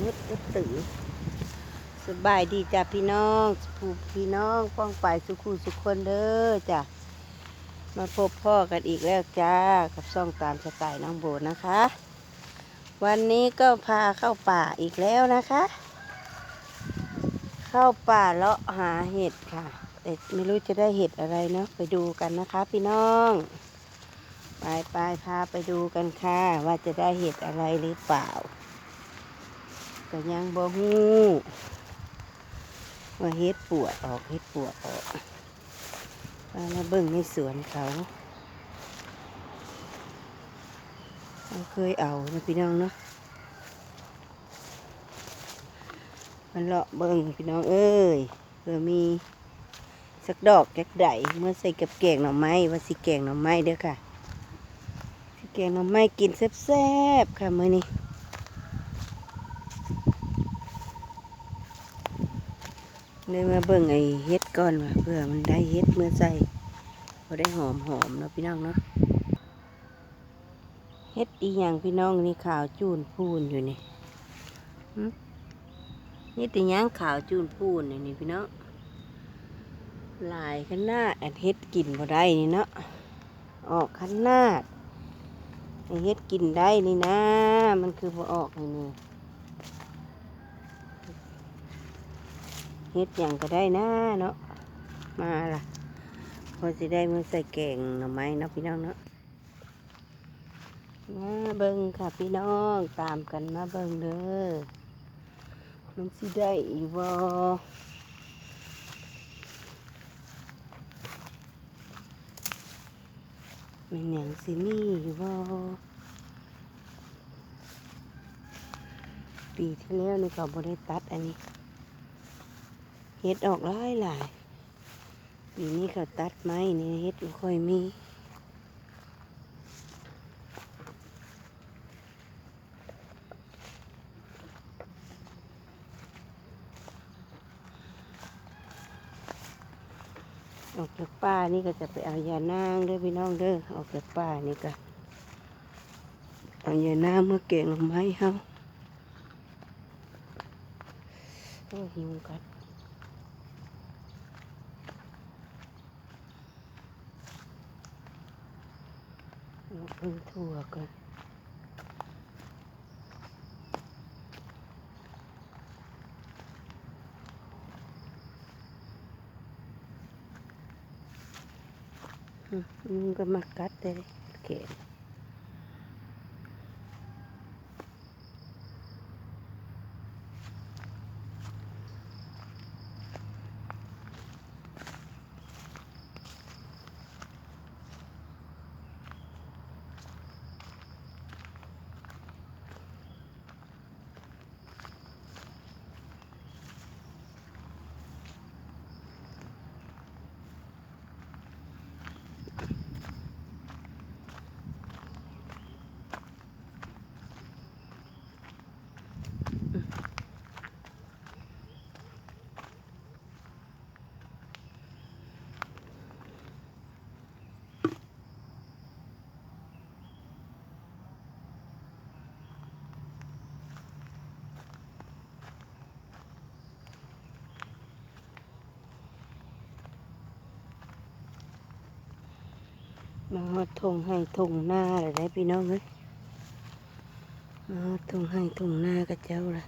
มืดก็ตื่นสบายดีจ้ะพี่น้องผู้พี่น้องป้องไปสุขุสุขคนเด้อจ้ะมาพบพ่อกันอีกแล้วจ้ากับซ่องตามสไตล์น้องโบนะคะ วันนี้ก็พาเข้าป่าอีกแล้วนะคะ เข้าป่าเลาะหาเห็ดค่ะ แต่ไม่รู้จะได้เห็ดอะไรเนาะไปดูกันนะคะ พี่น้องไปไปพาไปดูกันค่ะ ว่าจะได้เห็ดอะไรหรือเปล่า ก็ยังบ่ฮู้ว่าเห็ดปวดออกเห็ดปวดออกมามาเบิ่งในสวนเขาเราเคยเอานะพี่น้องเนาะมันเลาะเบิ่งพี่น้องเอ้ยเพื่อมีสักดอกจักไดเมื่อใส่กับแกงหน่อไม้ว่าสิแกงหน่อไม้เด้อค่ะแกงหน่อไม้กินแซ่บๆค่ะมื้อนี้ เลยมาเบิ่งไอ้เฮ็ดก่อนว่าเพื่อมันได้เฮ็ดเมื่อใส่พอได้หอมหอมเนาะพี่น้องเนาะเฮ็ดอีหยังพี่น้องนี่ขาวจูนพูนอยู่นี่หึเฮ็ดอีหยังขาวจูนพูนนี่นี่พี่น้องลายขนาดอันเฮ็ดกินบ่ได้นี่เนาะออกขนาดให้เฮ็ดกินได้นี่นะ มันคือบ่ออกนี่นี่ เฮ็ดอย่างก็ได้นะเนาะมาล่ะพอสิได้มือใส่แกงหน่อไม้เนาะพี่น้องเนาะมาเบิ่งค่ะพี่น้องตามกันมาเบิ่งเด้อมันสิได้อีบ่มันหยังสิมีอยู่บ่ปีที่แล้วนี่เขาบริตัดอันนี้ เฮ็ดออกหลายหลายปีนี้เขาตัดไม้นี่เฮ็ดบ่ค่อยมีออกจากป่านี่ก็จะไปเอายานางเด้อพี่น้องเด้อออกจากป่านี่ก็เอายานางเมื่อเก่งลงไม้เฮาโอ้หิวกัด มือถั่วก่อนมันก็มากัดเลยเกะ มาฮอดทงให้ทงหน้าเลยได้พี่น้องเอ้ยมาฮอดทงให้ทงหน้ากับเจ้าละ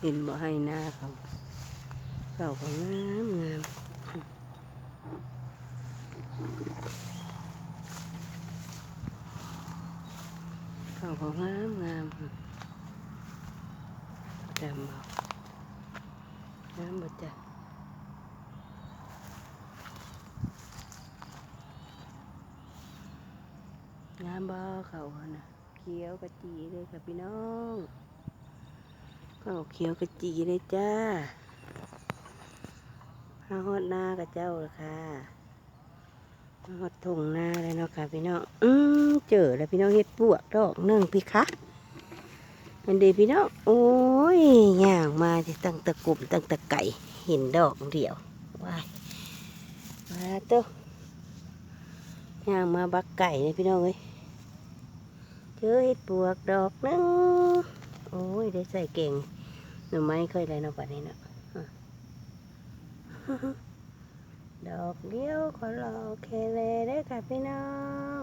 เห็นบ่ให้หน้าเขาเขาก็งามงาม เขางามงามจำเอางามบ่จ้ะงามบ่เขาหั่นน่ะเขียวกระจีเลยค่ะพี่น้องเขาเขียวกระจีเลยจ้าห้าฮอดหน้ากับเจ้าละค่ะ มาฮอดทงหน้าเลยเนาะค่ะพี่น้อง อืมเจอแล้วพี่น้องเฮ็ดปวกดอกหนึ่งพี่คะอันเดีพี่น้อง โอ้ยย่างมาที่ตั้งตะกลุ่มตั้งตะไก่เห็นดอกเดียวว้ายมาเตัวย่างมาบักไก่เลยพี่น้องเอ้ยเจอเห็ดปวกดอกนึงโอ้ยได้ใส่เก่งหน่อไม้ค่อยเนาะป่านนี้เนาะ ดอกเดียวขอรอเคเลได้ค่ะพี่น้อง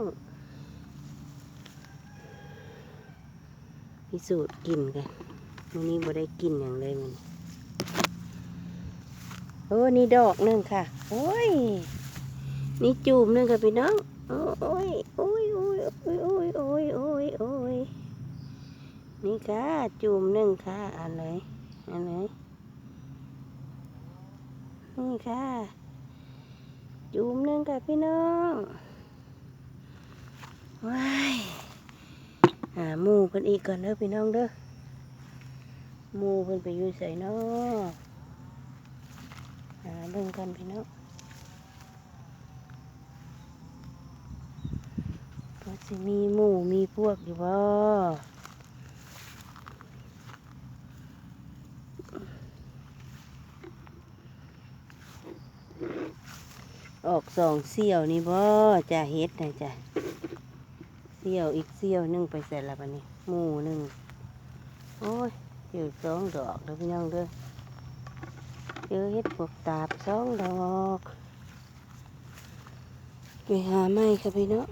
พิสูจน์กินกันวันนี้บ่ได้กินอย่างเลยมันโอ้นี่ดอกหนึ่งค่ะ โอ้ย นี่จูบหนึ่งค่ะพี่น้อง โอ้ยโอ้ยโอ้ยโอ้ยโอ้ยโอ้ยโอ้ยโอ้ยนี่ค่ะ จูบหนึ่งค่ะอันเลยเอันเลยนี่ค่ะ จุ่มหนึงกับพี่น้องว้ายหาหมูเพิ่นอีกก่อนเด้อพี่น้องเด้อหมูเพิ่นไปอยู่ใส่นอหาเบิ่งกันพี่น้องก็สิมีหมูมีพวกอยู่บ่ ออกสองเสี่ยวนี่บ่จะเฮ็ดนะจ้ะเสี่ยวอีกเสี่ยวนึงไปเสร็จแล้วบัดนี้หมูหนึ่งโอ้ยเจอสองดอกเด้อพี่น้องเด้อเจอเฮ็ดพวกตาบสองดอกไปหาไม้ค่ะพี่น้อง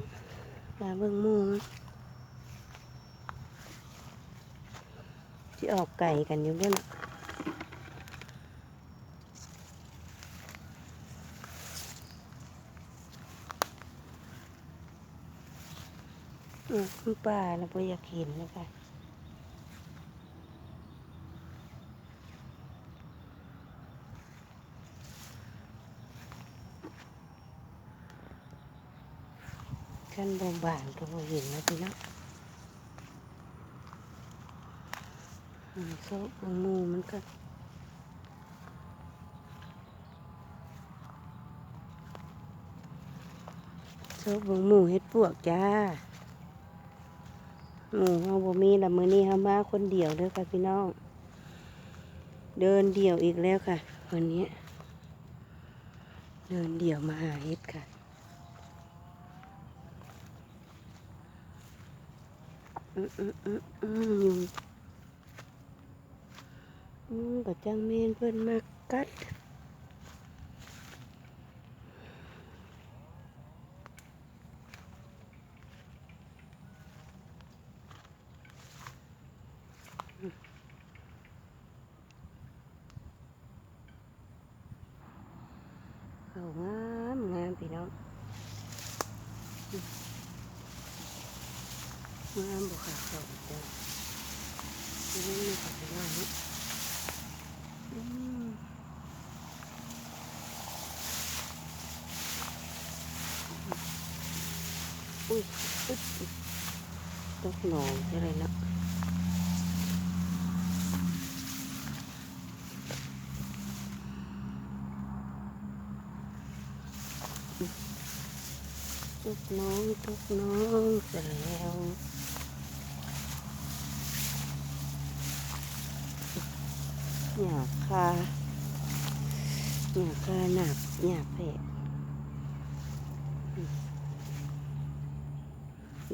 หาเบิ่งหมูที่ออกไก่กันอยู่บ่เนาะ คุณป้าเราไ่อยากเห็นนะคะขั้นบางบานก็บ่เห็นนะพี่นะอืมโซ่บงมูมันก็โซ่บงหมูเฮ็ดปวกจ้า หมูเฮาบ่มีละมื้อนี้เฮามาคนเดียวเด้อค่ะพี่น้อง เดินเดี่ยวอีกแล้วค่ะ วันนี้ เดินเดี่ยวมาหาเห็ดค่ะอืมอืมอืมอืมยุงอืมก็จังเมนเพิ่นมากัด องเมื่ออ้ำบุคาเขาเจ้าไม่ได้มีปัจจัยนะอุ้ยอุ้ยต้องนองอะไรนะ ตกน้องตกน้องเสร็จแล้วหยาบคาหยาบคาหนักหยาบเพะ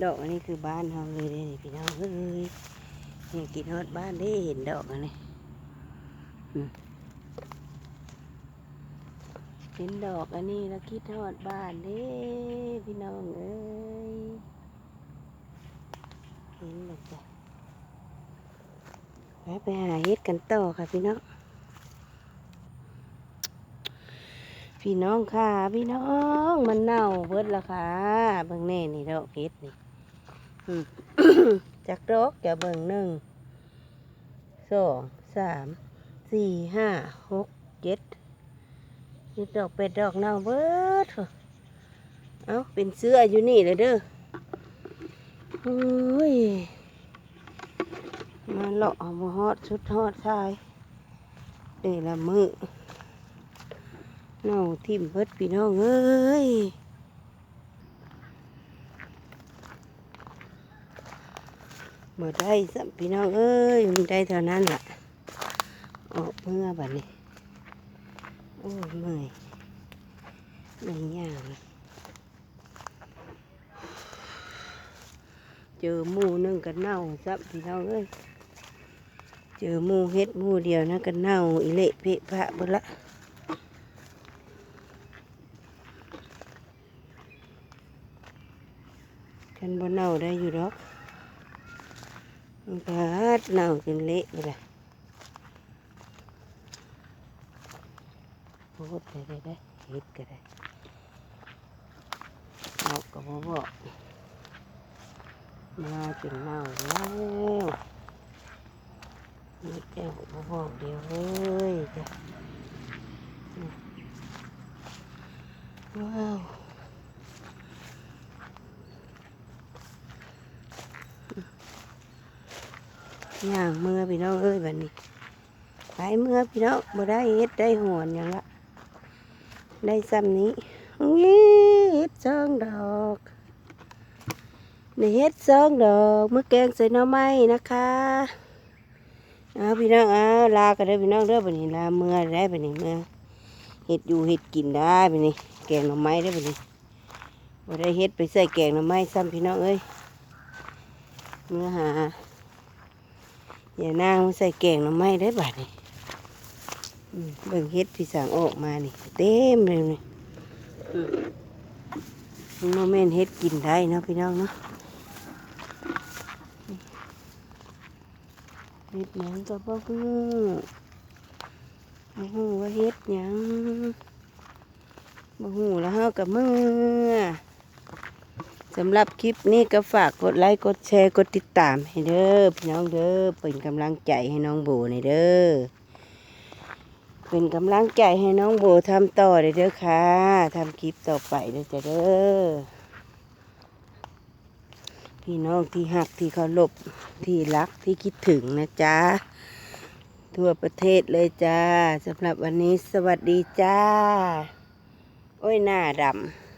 ดอกอันนี้คือบ้านเราเลยเด้นี่พี่น้องเอ้ยเนี่ยกินฮอดบ้านได้เห็นดอกอันนี้ เห็นดอกอันนี้แล้วคิดฮอดบ้านเด้พี่น้องเอ้ยเห็นเลยจ้ะไปไปหาเฮ็ดกันต่อค่ะพี่น้อง พี่น้องค่ะ พี่น้องมันเน่าเบิดและค่ะเบิ่งแน่นี่ดอกเฮ็ดนี่จักดอกจะเบิ่งหนึ่งสองสามสี่ห้าหกเจ็ด ดดอกเป็ดดอกเน่าเบิดเอเอาเป็นเสื้ออยู่นี่เลยเด้อโอ้ยมาเลาะเอมาฮอดชุดฮอดชายเดี๋ยวละมือเน่าทิ่มเบิดพี่น้องเอ้ยบ่ได้สัมพี่น้องเอ้ยมันได้เท่านั้นแหละออกเมื่อบัดนี้ โอ้ยเมื่อยเมื่อยย่างเจอหมูหนึ่งกันเน่าสัมพี่น้องเอ้ยเจอหมูเฮ็ดหมูเดียวนะกันเน่าอิเละเพะพะบิดละกันบ่เน่าได้อยู่ดอกมันก็เน่าจนเละไปละ โคตรได้ได้เฮ็ดก็ได้เอาก็บ่บอกมาจนเน่าแล้วนี่แก้วบ่บอกเดียวเลยจ้ะว้าวย่างเมื่อพี่น้องเอ้ยแบัดนี้ไปเมื่อพี่น้องบ่ได้เฮ็ดได้หอนหยังละ ได้ซ้ำนี้นี่เฮ็ดสองดอกได้เฮ็ดสองดอกมื้อแกงใส่หน่อไม้นะคะเอาพี่น้องเอาลากันเด้อพี่น้องเด้อบัดนี้ลาเมื่อได้บัดนี้เมื่อเฮ็ดอยู่เฮ็ดกินได้บัดนี้แกงหน่อไม้ได้บัดนี้บ่ได้เฮ็ดไปใส่แกงหน่อไม้ซ้ำพี่น้องเอ้ยเมื่อหาอย่านางใส่แกงหน่อไม้ได้บัดนี้ เบิ่งเฮ็ดพี่สางออกมานี่ เต็มเลยนี่อืมมันบ่แม่นเฮ็ดกินได้เนาะพี่น้องเนาะเฮ็ดหยังก็บ่ฮู้บ่ฮู้ว่าเฮ็ดหยังบ่ฮู้แล้วเฮาก็มือสำหรับคลิปนี้ก็ฝากกดไลค์กดแชร์กดติดตามให้เด้อพี่น้องเด้อเป็นกำลังใจให้น้องโบในเด้อ เป็นกำลังใจให้น้องโบทำต่อเด้อค่ะทำคลิปต่อไปเด้อจ้ะเด้อพี่น้องที่หักที่เคารพที่รักที่คิดถึงนะจ๊ะ ทั่วประเทศเลยจ้าสำหรับวันนี้สวัสดีจ้า โอ้ยหน้าดำ